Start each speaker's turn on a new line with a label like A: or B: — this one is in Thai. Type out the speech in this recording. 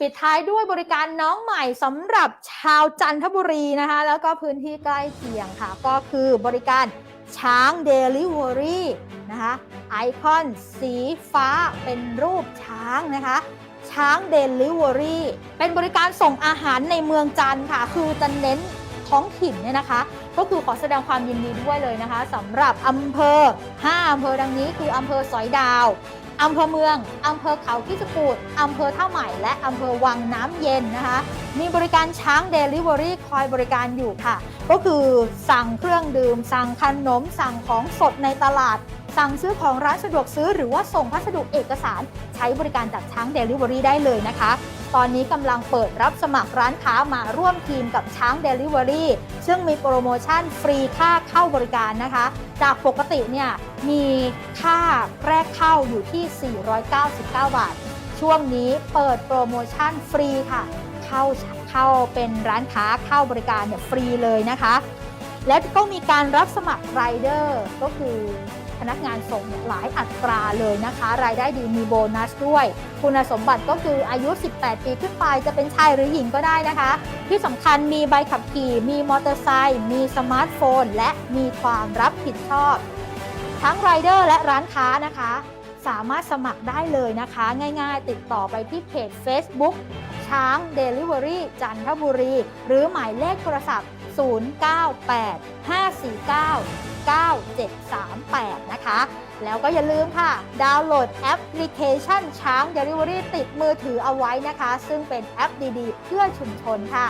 A: ปิดท้ายด้วยบริการน้องใหม่สำหรับชาวจันทบุรีนะคะ แล้วก็พื้นที่ใกล้เคียงค่ะ ก็คือบริการช้างเดลิเวอรี่นะคะไอคอนสีฟ้าเป็นรูปช้างนะคะช้างเดลิเวอรี่เป็นบริการส่งอาหารในเมืองจันทค่ะ คือจะเน้น ท้องถิ่นเนี่ยนะคะ ก็คือขอแสดงความยินดีด้วยเลยนะคะสำหรับอำเภอ 5อำเภอดังนี้คืออำเภอสอยดาวอำเภอเมืองอำเภอเขาคิชกูดอำเภอท่าใหม่ และอำเภอวังน้ำเย็นนะคะ มีบริการช้างเดลิเวอรี่คอยบริการอยู่ค่ะ ก็คือสั่งเครื่องดื่ม สั่งขนม สั่งของสดในตลาด สั่งซื้อของร้านสะดวกซื้อ หรือว่าส่งพัสดุเอกสาร ใช้บริการจากช้างเดลิเวอรี่ได้เลยนะคะ ตอนนี้กำลังเปิดรับสมัครร้านค้ามาร่วมทีมกับช้างเดลิเวอรี่ซึ่งมีโปรโมชั่นฟรีค่าเข้าบริการนะคะ จากปกติเนี่ยมีค่าแรกเข้าอยู่ที่ 499 บาท ช่วงนี้เปิดโปรโมชั่นฟรีค่ะ เข้าเข้าเป็นร้านค้าเข้าบริการเนี่ยฟรีเลยนะคะ แล้วก็มีการรับสมัครไรเดอร์ก็คือ พนักงานส่งเนี่ยหลายอัตราเลยนะคะ รายได้ดีมีโบนัสด้วย คุณสมบัติก็คืออายุ 18 ปีขึ้นไปจะเป็นชายหรือหญิงก็ได้นะคะ ที่สำคัญมีใบขับขี่ มีมอเตอร์ไซค์มีสมาร์ทโฟน และมีความรับผิดชอบ ทั้งไรเดอร์และร้านค้านะคะ สามารถสมัครได้เลยนะคะ ง่ายๆ ติดต่อไปที่เพจ Facebook ช้าง Delivery จันทบุรี หรือหมายเลขโทรศัพท์ 098 549 9738นะคะ แล้วก็อย่าลืมค่ะ ดาวน์โหลดแอปพลิเคชันช้าง Delivery ติดมือถือเอาไว้นะคะ ซึ่งเป็นแอปดีๆ เพื่อชุมชนค่ะ